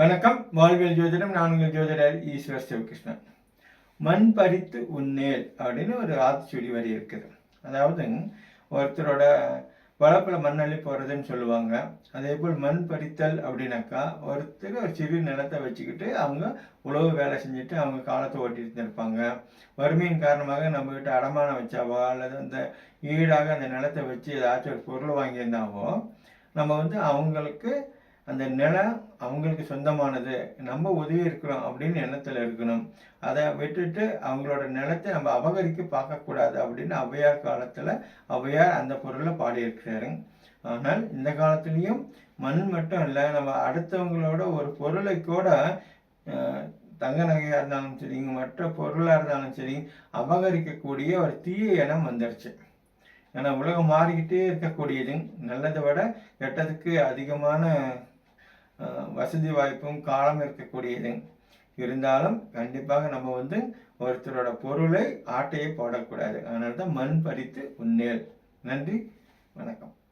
வணக்கம். வாழ்வியல் ஜோதிடம் நான்கு ஜோதிடர் ஈஸ்வர் சிவகிருஷ்ணன். மண் பறித்து உன்னேல் அப்படின்னு ஒரு ஆத்திச்சுடி வரி இருக்குது. அதாவது ஒருத்தரோட வளப்பில் மண்ணள்ளி போகிறதுன்னு சொல்லுவாங்க. அதே போல் மண் பறித்தல் அப்படின்னாக்கா ஒருத்தர் ஒரு சிறு நிலத்தை வச்சுக்கிட்டு அவங்க உழவு வேலை செஞ்சுட்டு அவங்க காலத்தை ஓட்டிட்டு இருப்பாங்க. வறுமையின் காரணமாக நம்மக்கிட்ட அடமானம் வச்சாவோ அல்லது அந்த ஈடாக அந்த நிலத்தை வச்சு ஏதாச்சும் ஒரு பொருள் வாங்கியிருந்தாவோ நம்ம வந்து அவங்களுக்கு அந்த நிலம் அவங்களுக்கு சொந்தமானது. நம்ம உதவி இருக்கிறோம் அப்படின்னு எண்ணத்தில் இருக்கணும். அதை விட்டுட்டு அவங்களோட நிலத்தை நம்ம அபகரிக்க பார்க்கக்கூடாது அப்படின்னு ஔவையார் காலத்தில் ஔவையார் அந்த பொருளை பாடியிருக்கிறாரு. ஆனால் இந்த காலத்துலேயும் மண் மட்டும் இல்லை நம்ம அடுத்தவங்களோட ஒரு பொருளை கூட தங்க நகையாக இருந்தாலும் சரிங்க மற்ற பொருளாக இருந்தாலும் சரி அபகரிக்கக்கூடிய ஒரு தீய இனம் வந்துருச்சு. ஏன்னா உலகம் மாறிக்கிட்டே இருக்கக்கூடியது. நல்லதை விட கெட்டதுக்கு அதிகமான வசதி வாய்ப்பும் காலம் இருக்கக்கூடியது. இருந்தாலும் கண்டிப்பாக நம்ம வந்து ஒருத்தரோட பொருளை ஆட்டையை போடக்கூடாது. அதனால தான் மண் பறித்து உன்னேல் நன்றி. வணக்கம்.